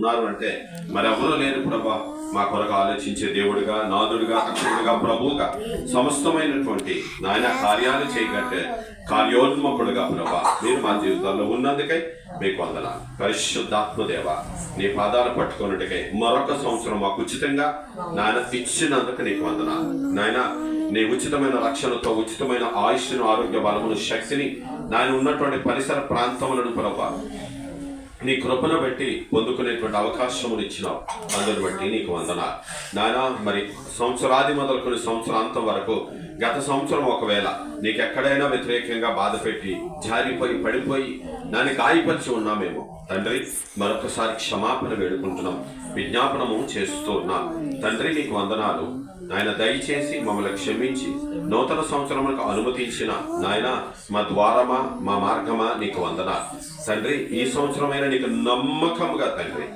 ఉన్నారు అంటే మరి లేరు ప్రభా. మా కొరకు ఆలోచించే దేవుడిగా నాదుడిగా అక్షుడిగా ప్రభువుగా సమస్తమైనటువంటి నాయన కార్యాలు చేయగట్టే కార్యోన్ముఖుడుగా ప్రభా. మీరు మా జీవితాల్లో ఉన్నందుకై మీకు వందన పరిశుద్ధాత్మదేవ నీ పాదాలు పట్టుకున్నట్టుకై మరొక సంవత్సరం మాకు ఉచితంగా నాయన ఇచ్చినందుకు నీకు వందన నాయన నీ ఉచితమైన రక్షణతో ఉచితమైన ఆయుష్ను ఆరోగ్య బలమును శక్తిని నాయన ఉన్నటువంటి పరిసర ప్రాంతములను ప్రభా నీ కృపను బట్టి పొందుకునేటువంటి అవకాశం ఇచ్చినావు. అందుని బట్టి నీకు వందన నాయన మరి సంవత్సరాది మొదలుకొని సంవత్సరాంతం వరకు గత సంవత్సరం ఒకవేళ నీకు ఎక్కడైనా వ్యతిరేకంగా బాధ పెట్టి జారిపోయి పడిపోయి దాన్ని గాయపరిచి ఉన్నామేమో తండ్రి మరొకసారి క్షమాపణ వేడుకుంటున్నాం. విజ్ఞాపనము చేస్తూ ఉన్నాం. తండ్రి నీకు వందనాలు. నాయన దయచేసి మమ్మల్ని క్షమించి నూతన సంవత్సరములకు అనుమతించిన నాయన మా ద్వారమా మా మార్గమా నీకు వందన తండ్రి ఈ సంవత్సరమైన నీకు నమ్మకంగా తండ్రి.